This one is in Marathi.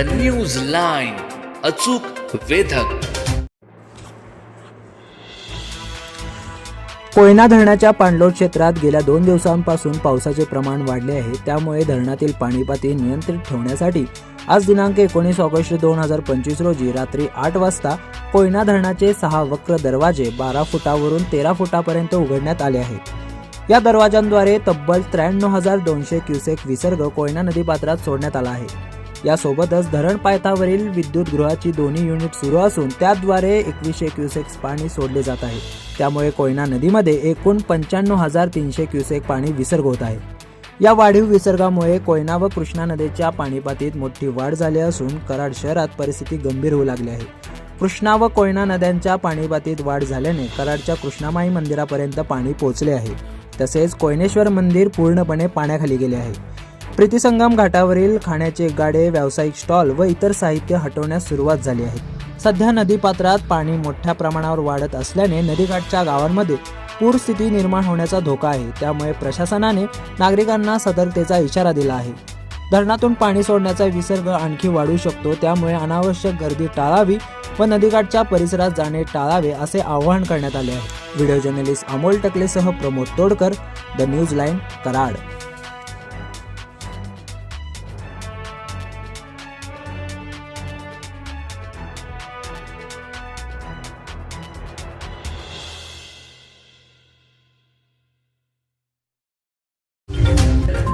द न्यूज लाईन अचूक वेधक. कोयना धरणाच्या पाणलोट क्षेत्रात गेल्या दोन दिवसांपासून पावसाचे प्रमाण वाढले आहे. त्यामुळे धरणातील पाणीपाती नियंत्रित ठेवण्यासाठी आज दिनांक एकोणीस ऑगस्ट दोन हजार पंचवीस रोजी रात्री आठ वाजता कोयना धरणाचे सहा वक्र दरवाजे बारा फुटावरून तेरा फुटापर्यंत उघडण्यात आले आहेत. या दरवाजांद्वारे तब्बल त्र्याण्णव हजार दोनशे क्युसेक विसर्ग कोयना नदीपात्रात सोडण्यात आला आहे. यासोबतच धरण पायथावरील विद्युत गृहाची दोन्ही युनिट सुरू असून त्याद्वारे एकवीसशे क्युसेक्स पाणी सोडले जात आहे. त्यामुळे कोयना नदीमध्ये एकूण पंच्याण्णव हजार तीनशे क्युसेक पाणी विसर्ग होत आहे. या वाढीव विसर्गामुळे कोयना व कृष्णा नदीच्या पाणीपातीत मोठी वाढ झाली असून कराड शहरात परिस्थिती गंभीर होऊ लागली आहे. कृष्णा व कोयना नद्यांच्या पाणीपातीत वाढ झाल्याने कराडच्या कृष्णामाई मंदिरापर्यंत पाणी पोहोचले आहे. तसेच कोयनेश्वर मंदिर पूर्णपणे पाण्याखाली गेले आहे. प्रीतिसंगम घाटावरील खाण्याचे गाडे व्यावसायिक स्टॉल व इतर साहित्य हटवण्यास सुरुवात झाली आहे. सध्या नदीपात्रात पाणी मोठ्या प्रमाणावर वाढत असल्याने नदीकाठच्या गावांमध्ये पूरस्थिती निर्माण होण्याचा धोका आहे. त्यामुळे प्रशासनाने नागरिकांना सतर्कतेचा इशारा दिला आहे. धरणातून पाणी सोडण्याचा विसर्ग आणखी वाढू शकतो. त्यामुळे अनावश्यक गर्दी टाळावी व नदीकाठच्या परिसरात जाणे टाळावे असे आवाहन करण्यात आले आहे. Video journalist Amol टकलेसह Pramod Todkar the news line Karad.